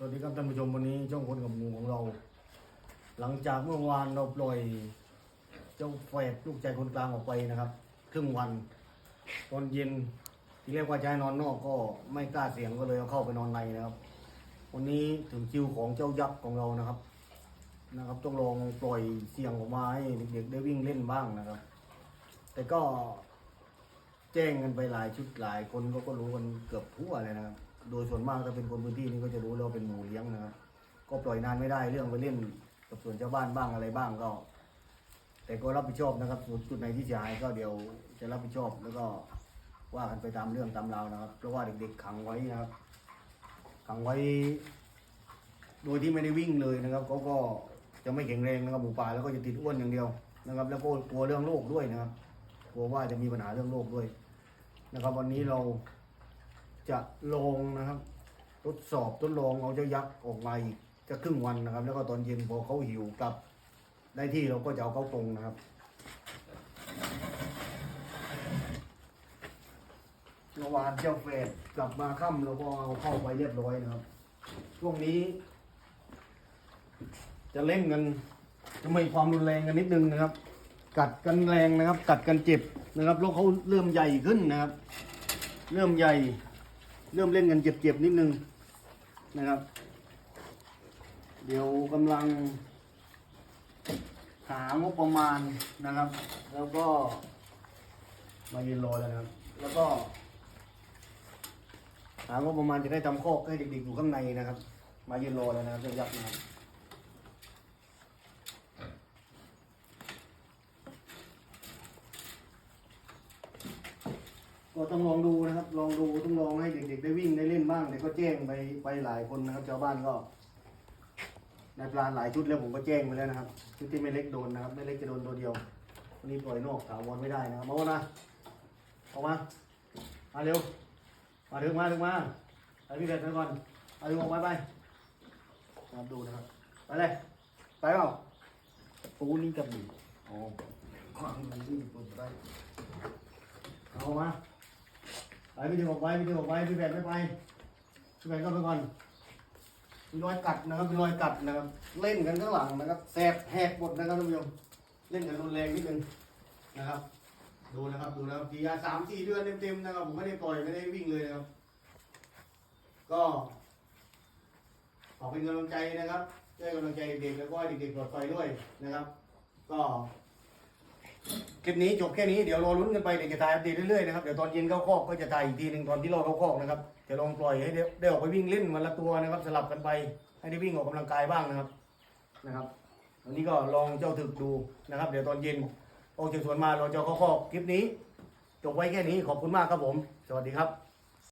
สวัสดีครับท่านผู้ชมวันนี้ช่องคนกับหมูของเรา หลังจากเมื่อวานเราปล่อย เจ้าแฝดลูกชายคนกลางออกไปนะครับ ครึ่งวัน ตอนเย็นที่เรียกว่าจะให้นอนนอกก็ไม่กล้าเสียงก็เลยเอาเข้าไปนอนในนะครับ วันนี้ถึงคิวของเจ้ายักษ์ของเรานะครับ นะครับต้องลองปล่อยเสียงออกมาให้เด็กๆได้วิ่งเล่นบ้างนะครับ แต่ก็แจ้งกันไปหลายชุดหลายคนก็ก็รู้กันเกือบทั่วเลยนะครับ โดยส่วนมากถ้าเป็นคนพื้นที่นี่ก็จะรู้แล้ว ก็ปล่อยนานไม่ได้เรื่องไปเล่นกับส่วนชาวบ้านบ้างอะไรบ้างก็ แต่ก็รับผิดชอบนะครับส่วนจุดไหนที่เสียหายก็เดี๋ยวจะรับผิดชอบแล้วก็ว่ากันไปตามเรื่องตามราวนะครับ เพราะว่าเด็กๆขังไว้นะครับ ขังไว้ โดยที่ไม่ได้วิ่งเลยนะครับเขาก็จะไม่แข็งแรงนะครับหมูป่าแล้วก็จะติดอ้วนอย่างเดียวนะครับ แล้วก็กลัวเรื่องโรคด้วยนะครับกลัวว่าจะมีปัญหาเรื่องโรคด้วยนะครับ วันนี้เราจะลองนะครับ ทดสอบทดลองเอาเจ้ายักษ์ออกมาอีก จะครึ่งวันนะครับ แล้วก็ตอนเย็นพอเขาหิวกลับ ได้ที่เราก็จะเอาเขากรงนะครับ เมื่อวานเจ้าเฟดกลับมาค่ำเราก็เอาเข้าไปเรียบร้อยนะครับ ช่วงนี้ จะเล่นกันจะมีความรุนแรงกันนิดนึงนะครับ กัดกันแรงนะครับ กัดกันเจ็บนะครับแล้วเขาเริ่มใหญ่ขึ้นนะครับ เริ่มใหญ่ เริ่มเล่นกันเจ็บๆนิดนึงนะครับ เดี๋ยวกำลัง หางบประมาณนะครับ แล้วก็ มายืนรอแล้วนะครับ แล้วก็ หางบประมาณจะได้ทำโคกให้เด็กๆอยู่ข้างในนะครับ มายืนรอแล้วนะครับจ้ายักนะครับก็ต้องลองดูนะครับ ลองดูต้องลองให้เด็กๆได้วิ่งได้เล่นบ้างแต่ก็แจ้งไปไปหลายคนนะครับชาวบ้านก็ ในปลานหลายชุดแล้วผมก็แจ้งไปแล้วนะครับ ชุดที่ไม่เล็กโดนนะครับ ไม่เล็กจะโดนตัวเดียววันนี้ปล่อยนอกถาวรไม่ได้นะครับมาวันนะออกมามาเร็ว มาถึงมาถึงมาไปพี่เบสไปก่อนเอาถึงออกไปไปนะครับดูนะครับไปเลยไปเปล่าปูนี่กับหนูอ๋อขวางมันนี่ปูไปเอามาไปพี่ดึงออกไปพี่ดึงออกไปพี่แบนไม่ไปพี่แบนก็ไปก่อน มีรอยกัดนะครับมีรอยกัดนะครับ เล่นกันข้างหลังนะครับแสบแหกหมดนะครับท่านผู้ชมเล่นกันรุนแรงนิดนึงนะครับ ดูนะครับดูนะครับกี่ยาสามสี่เดือนเต็มๆนะครับผมไม่ได้ปล่อยไม่ได้วิ่งเลยนะครับ ก็ขอเป็นกำลังใจนะครับให้กำลังใจเด็กแล้วก็เด็กๆปลอดภัยด้วยนะครับ ก็ คลิปนี้จบแค่นี้เดี๋ยวรอลุ้นกันไปเดี๋ยวจะถ่ายอัปเดตเรื่อยๆนะครับเดี๋ยวตอนเย็นเข้าคอกก็จะถ่ายอีกทีหนึ่งตอนที่เราเข้าคอกนะครับจะลองปล่อยให้ได้ได้ออกไปวิ่งเล่นวันละตัวนะครับสลับกันไปให้ได้วิ่งออกกำลังกายบ้างนะครับนะครับวันนี้ก็ลองเจ้าถึกดูนะครับ เดี๋ยวตอนเย็นออกจากสวนมาเราจะเข้าคอกคลิปนี้จบไว้แค่นี้ขอบคุณมากครับผม สวัสดีครับ